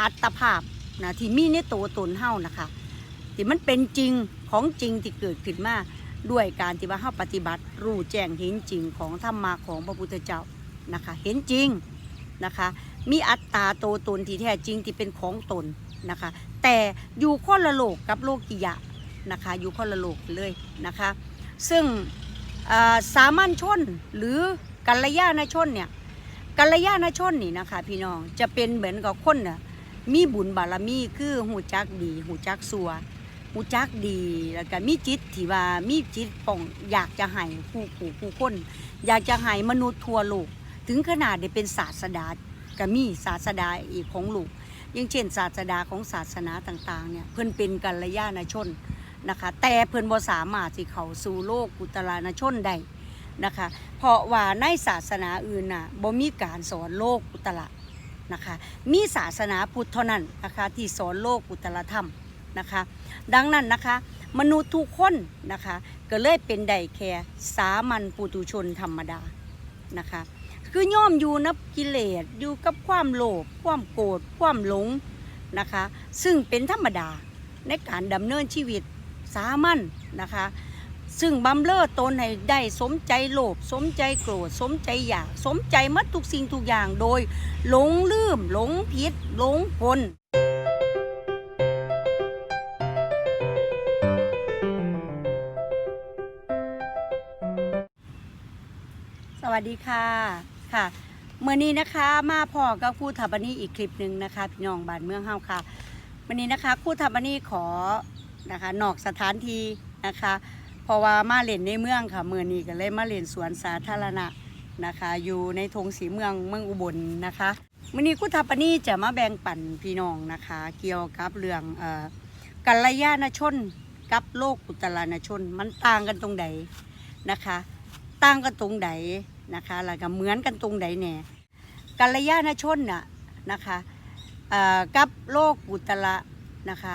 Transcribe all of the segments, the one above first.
อัตภาพนะที่มีในตัวตนเฮานะคะที่มันเป็นจริงของจริงที่เกิดขึ้นมาด้วยการที่ว่าเฮาปฏิบัติรู้แจ้งเห็นจริงของธรรมะของพระพุทธเจ้านะคะเห็นจริงนะคะมีอัตตาตัวตนที่แท้จริงที่เป็นของตนนะคะแต่อยู่คนละโลกกับโลกิยะนะคะอยู่คนละโลกเลยนะคะซึ่งสามัญชนหรือกัลยาณชนเนี่ยกัลยาณชนนี่นะคะพี่น้องจะเป็นเหมือนกับคนน่ะ มีบุญบารมีคือหูจักดีหูจักสัวหูจักดีแล้วก็มีจิตที่ว่ามีจิตป่องอยากจะให้ผู้ผู้ผู้คน อยากจะให้มนุษย์ทั่วโลกถึงขนาดได้เป็นศาสดาก็มีศาสดาอีกของลูกอย่างเช่น ศาสดาของศาสนาต่างๆเนี่ยเพิ่นเป็นกัลยาณชนนะคะ แต่เพิ่นบ่สามารถสิเขาสู่โลกกุตลานชนได้นะคะ เพราะว่าในศาสนาอื่นน่ะบ่มีการสอนโลกกุตละ นะคะ มีศาสนาพุทธเท่านั้นนะคะที่สอนโลกกุตลธรรมนะคะ ดังนั้นนะคะมนุษย์ทุกคนนะคะก็เลยเป็นได้แค่สามัญปุตุชนธรรมดานะคะคือย่อมอยู่นับกิเลสอยู่กับความโลภความโกรธความหลงนะคะ ซึ่งเป็นธรรมดาในการดำเนินชีวิตสามัญนะคะ ซึ่งบำเรอตนให้ได้สมใจโลภสมใจโกรธสมใจอยาก สมใจมัดทุกสิ่งทุกอย่างโดย หลงลืม หลงผิด หลงพลสวัสดีค่ะค่ะเมื่อนี้นะคะมาพอกับครู่ทับนีอีกคลิปหนึ่งนะคะพี่น้องบ้านเมืองเฮาค่ะวันนี้นะคะครู่ทับนีขอนะคะนอกสถานที่นะคะ ราะว่ามาเล่นในเมืองค่ะเมื่อนี้ก็เลยมาเล่นสวนสาธารณะนะคะ อยู่ในธงสีเมืองเมืองอุบลนะคะมื่อนี้กุทัปนีจะมาแบ่งปันพี่น้องนะคะ เกี่ยวกับเรื่องออกัลยาณชนกับโลกอุตลานชน มันต่างกันตรงใดนนะคะ ต่างกันตรงใดนนะคะแล้วก็เหมือนกันตรงใดแน่กัลยาณชนน่ะนะคะกับโลกอุตละนะคะ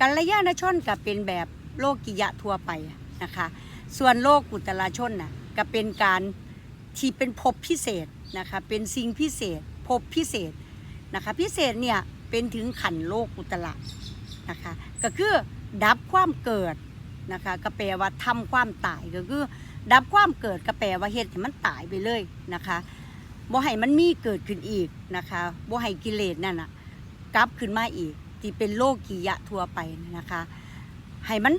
กัลยาณชนก็เป็นแบบโลกิยะทั่วไป นะคะ ส่วนโลกกุตลาชนน่ะก็เป็นการที่เป็นภพพิเศษนะคะเป็นสิ่งพิเศษภพพิเศษนะคะพิเศษเนี่ยเป็นถึงขันโลกกุตละนะคะก็คือดับความเกิดนะคะก็แปลว่าทำความตายก็คือดับความเกิดก็แปลว่าเหตุให้มันตายไปเลยนะคะบ่ให้มันมีเกิดขึ้นอีกนะคะบ่ให้กิเลสนั่นน่ะกลับขึ้นมาอีกที่เป็นโลกียะทั่วไปนะคะให้มัน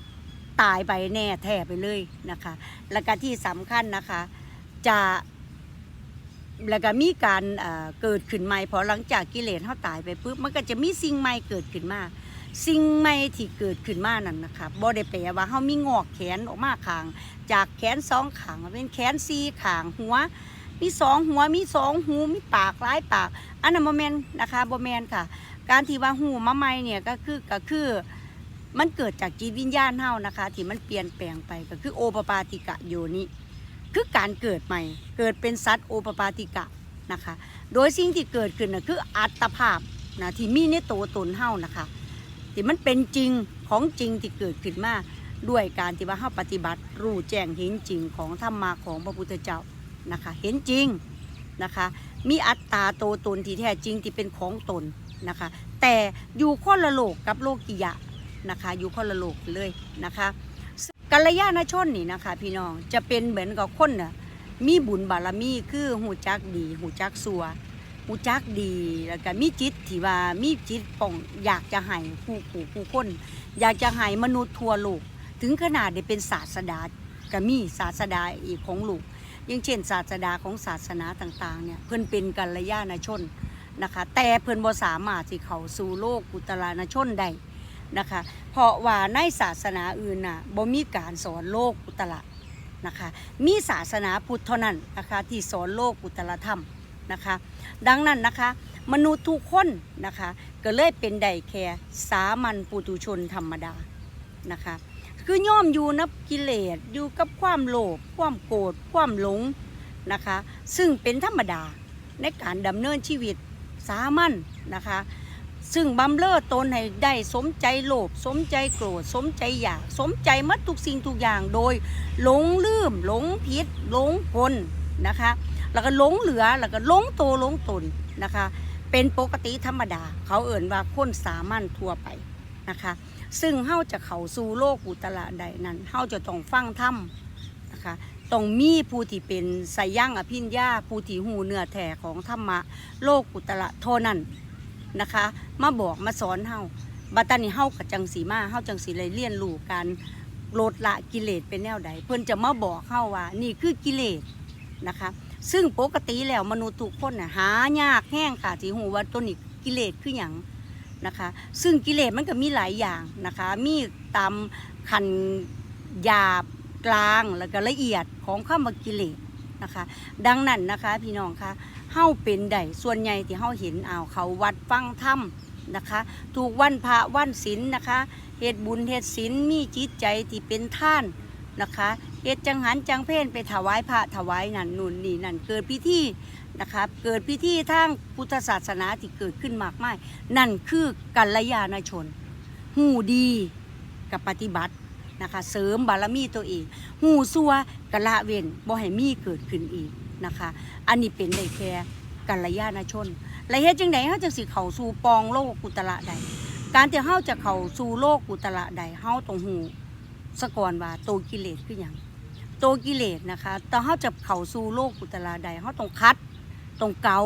ตายไปแน่แท้ไปเลยนะคะ แล้วก็ที่สำคัญนะคะ จะแล้วก็มีการเกิดขึ้นใหม่พอหลังจากกิเลสเขาตายไปปุ๊บมันก็จะมีสิ่งใหม่เกิดขึ้นมาสิ่งใหม่ที่เกิดขึ้นมานั่นนะคะบ่ได้แปลว่าเขามีงอกแขนออกมาขาง จากแขนสองขางเป็นแขนสี่ขางหัว มีสองหัวมีสองหูมีปากหลายปาก อันนั้นโมเมนนะคะโมเมนค่ะ การที่ว่าหูมาใหม่เนี่ยก็คือก็คือ มันเกิดจากจิตวิญญาณเฮานะคะ ที่มันเปลี่ยนแปลงไปก็คือโอปปาติกะโยนิคือการเกิดใหม่ เกิดเป็นสัตว์โอปปาติกะนะคะ โดยสิ่งที่เกิดขึ้นนะคืออัตภาพนะที่มีในตัวตนเฮานะคะที่มันเป็นจริงของจริงที่เกิดขึ้นมาด้วยการที่ว่าเฮาปฏิบัติรู้แจ้งเห็นจริงของธรรมะของพระพุทธเจ้านะคะเห็นจริงนะคะมีอัตตาโตตนที่แท้จริงที่เป็นของตนนะคะแต่อยู่คนละโลกกับโลกิยะ นะคะอยู่คนละโลกเลยนะคะกัลยาณชนนี่นะคะพี่น้องจะเป็นเหมือนกับคนน่ะมีบุญบารมีคือหูจักดีหูจักสัวหูจักดีแล้วก็มีจิตที่ว่ามีจิตป่องอยากจะให้ผู้ผู้ผู้คน อยากจะให้มนุษย์ทั่วโลกถึงขนาดได้เป็นศาสดาก็มีศาสดาอีกของลูกอย่างเช่น ศาสดาของศาสนาต่างๆเนี่ยเพิ่อนเป็นกัลยาณชนนะคะ แต่เพิ่อนบ่สามารถที่เขาสู่โลกกุตลานชนได้ นะคะ เพราะว่าในศาสนาอื่นน่ะบ่มีการสอนโลกกุตละนะคะ มีศาสนาพุทธเท่านั้นนะคะที่สอนโลกกุตละธรรมนะคะ ดังนั้นนะคะ มนุษย์ทุกคนนะคะก็เลยเป็นได้แค่สามัญปุตุชนธรรมดานะคะคือย่อมอยู่นับกิเลสอยู่กับความโลภความโกรธความหลงนะคะ ซึ่งเป็นธรรมดาในการดำเนินชีวิตสามัญนะคะ ซึ่งบำเรอตนให้ได้สมใจโลภสมใจโกรธสมใจอยาก สมใจมัดทุกสิ่งทุกอย่างโดยหลงลืมหลงผิดหลงพลนะคะ แล้วก็หลงเหลือแล้วก็หลงโตหลงตนนะคะ เป็นปกติธรรมดา เขาเอ่นว่าคนสามัญทั่วไปนะคะ ซึ่งเฮาจะเข้าสู่โลกอุตระใดนั้นเฮาจะต้องฟังธรรมนะคะต้องมีผู้ที่เป็นไสย่างอภิญญาผู้ที่หูเนื้อแท้ของธรรมะ โลกอุตระเท่านั้น นะคะ มาบอกมาสอนเฮาบัตานี้เฮากับจังสีมาเฮาจังสีเลยเรียนรู้การลดละกิเลสเป็นแนวใด เพิ่นจะมาบอกเฮาว่า นี่คือกิเลสนะคะ ซึ่งปกติแล้วมนุษย์ทุกคนน่ะหายากแห้งค่ะที่หูว่าตัวนี้กิเลสคืออย่างนะคะ ซึ่งกิเลสมันก็มีหลายอย่างนะคะ มีตามขันหยาบกลางแล้วก็ละเอียดของข้ามากิเลส นะคะ ดังนั้นนะคะพี่น้องคะเฮาเป็นใดส่วนใหญ่ที่เฮาเห็นเอาวเขาวัดฟังธรรมนะคะ ถูกวันพระวันศีลนะคะเฮ็ดบุญเฮ็ดศีลมีจิตใจที่เป็นท่านนะคะเฮ็ดจังหันจังเพนไปถวายพระถวายนั่นนู่นนี่นั่นเกิดพิธีนะคะเกิดพิธีทางพุทธศาสนาที่เกิดขึ้นมากมาย นั่นคือกัลยาณชน หูดีกับปฏิบัติ นะคะ เสริมบารมีตัวเองหูซัวกะละเว้นบ่ให้มีเกิดขึ้นอีกนะคะ อันนี้เป็นได้แค่กัลยาณชนและเฮ็ดจังไดเฮาจังสิเข้าสู่ปองโลกกุตละใดการที่เฮาจะเข้าสู่โลกกุตละใดเฮาต้องฮู้สะก่อนว่าโตวกิเลสคือหยังโตวกิเลสนะคะแต่เฮาจะเข้าสู่โลกกุตละใดเฮาต้องคัดต้องเกา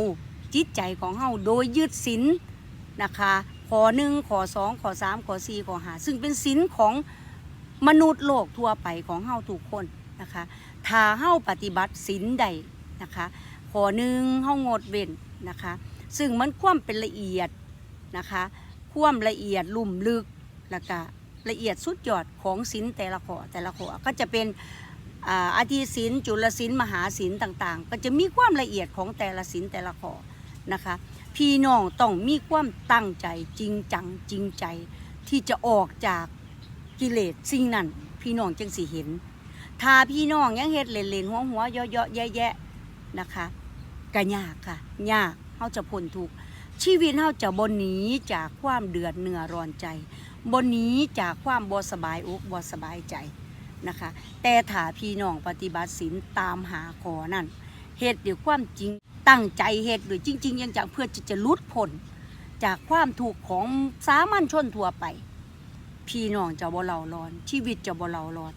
จิตใจของเฮาโดยยึดศีลนะคะข้อหนึ่งข้อสองข้อสามข้อสี่ข้อห้าซึ่งเป็นศีลของ มนุษย์โลกทั่วไปของเฮาทุกคนนะคะถ้าเฮาปฏิบัติศีลใดนะคะข้อหนึ่งเฮางดเว้นนะคะ ซึ่งมันความเป็นละเอียดนะคะความละเอียดลุ่มลึกแล้วก็ละเอียดสุดยอดของศีลแต่ละข้อแต่ละข้อก็จะเป็นอาอาทิศีลจุลศีลมหาศีลต่างๆ ก็จะมีความละเอียดของแต่ละศีลแต่ละข้อนะคะ พี่น้องต้องมีความตั้งใจจริงจังจริงใจที่จะออกจาก กิเลสสิ่งนั้นพี่น้องจึงสิเห็น ถ้าพี่น้องยังเฮ็ดเล่นๆหัวหัวๆเยาะๆแยะๆนะคะก็ยากค่ะ ยากเขาจะพ้นทุกข์ชีวิตเขาจะบนหนีจากความเดือดเนื้อร้อนใจบนหนีจากความบ่สบายอกบ่สบายใจนะคะ แต่ถ้าพี่น้องปฏิบัติศีลตามหาขอนั่นเหตุด้วยความจริงตั้งใจเหตุด้วยจริง ๆ ยังจะเพื่อจะจะลุดพ้นจากความถูกของสามัญชนทั่วไป พี่น้องจะบ่เล่าร้อน ชีวิตจะบ่เล่าร้อน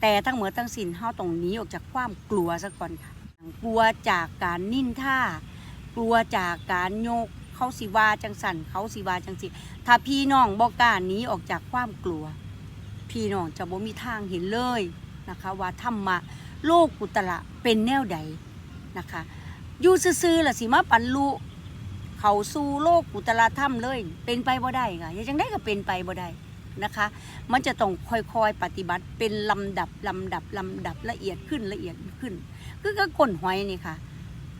แต่ทั้งหมดทั้งสิ้นเฮาต้องหนีออกจากความกลัวซะก่อนค่ะ กลัวจากการนิ่นท่ากลัวจากการโยกเขาสิว่าจังสันเขาสิว่าจังสิถ้าพี่น้องบ่กล้าหนีออกจากความกลัว พี่น้องจะบ่มีทางเห็นเลยนะคะว่าธรรมะโลกกุตละเป็นแนวใดนะคะอยู่ซื่อๆล่ะสิมาปันลุเขาสู่โลกกุตละธรรมเลย เป็นไปบ่ได้ค่ะยังจังได้ก็เป็นไปบ่ได้ นะคะ มันจะต้องค่อยๆปฏิบัติเป็นลำดับลำดับลำดับละเอียดขึ้นละเอียดขึ้นคือก็ก้นหอยนี่ค่ะ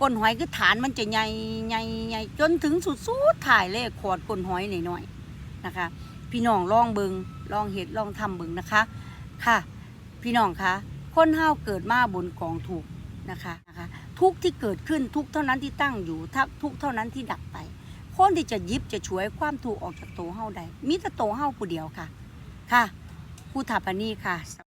ก้นหอยคือฐานมันจะใหญ่ใหญ่ใหญ่จนถึงสุดสุดถ่ายเลยขอดก้นหอยหน่อยๆนะคะ พี่น้องลองเบิงลองเห็ดลองทำเบิงนะคะค่ะ พี่น้องคะคนเฮาวเกิดมาบนกองถูกนะคะนะคะทุกที่เกิดขึ้นทุกเท่านั้นที่ตั้งอยู่ทักทุกเท่านั้นที่ดับไป คนที่จะยิบจะช่วยความถูกออกจากโตเฮาได้มีแต่โตเฮาผู้เดียวค่ะ ค่ะผู้ถาปนีค่ะ